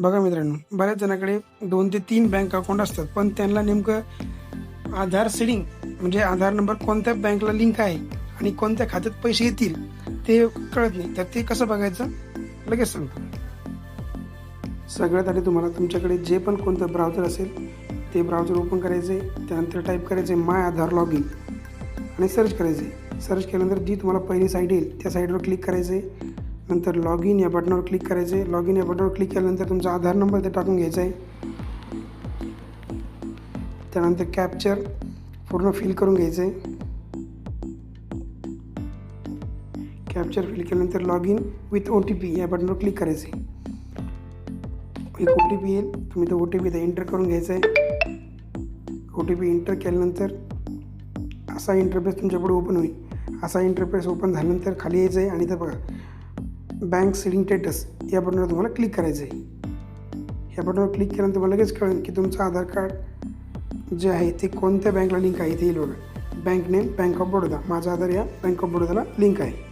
बघा मित्रांनो बऱ्याच जणांकडे दोन ते तीन बँक अकाउंट असतात पण त्यांना नेमकं आधार सिडिंग म्हणजे आधार नंबर कोणत्या बँकला लिंक आहे आणि कोणत्या खात्यात पैसे येतील ते कळत नाही. तर ते कसं बघायचं? लगेच सांगतो. सगळ्यात आधी तुम्हाला तुमच्याकडे जे पण कोणतं ब्राउझर असेल ते ब्राउझर ओपन करायचे त्यानंतर टाईप करायचे माय आधार लॉग इन आणि सर्च करायचे सर्च केल्यानंतर जी तुम्हाला पहिली साईट येईल त्या साईटवर क्लिक करायचे नंतर लॉग इन या बटनावर क्लिक करायचं आहे लॉग इन या बटनावर क्लिक केल्यानंतर तुमचा आधार नंबर ते टाकून घ्यायचा आहे त्यानंतर कॅप्चर पूर्ण फिल करून घ्यायचं आहे कॅप्चर फिल केल्यानंतर log in with O T P या बटनवर क्लिक करायचं आहे एक ओ टी पी येईल. तुम्ही तो ओ टी पी एंटर करून घ्यायचा आहे ओ टी पी एंटर केल्यानंतर असा इंटरफेस तुमच्याकडे ओपन होईल. असा इंटरफेस ओपन झाल्यानंतर खाली यायचं आहे आणि तर बघा बँक सेलिंग स्टेटस या बटनवर तुम्हाला क्लिक करायचं आहे या बटनवर क्लिक केल्यानंतर तुम्हाला लगेच कळेल की तुमचं आधार कार्ड जे आहे ते कोणत्या बँकला लिंक आहे ते येईल बघा. Bank name bank of Baroda माझा आधार या बँक ऑफ बडोदाला लिंक आहे.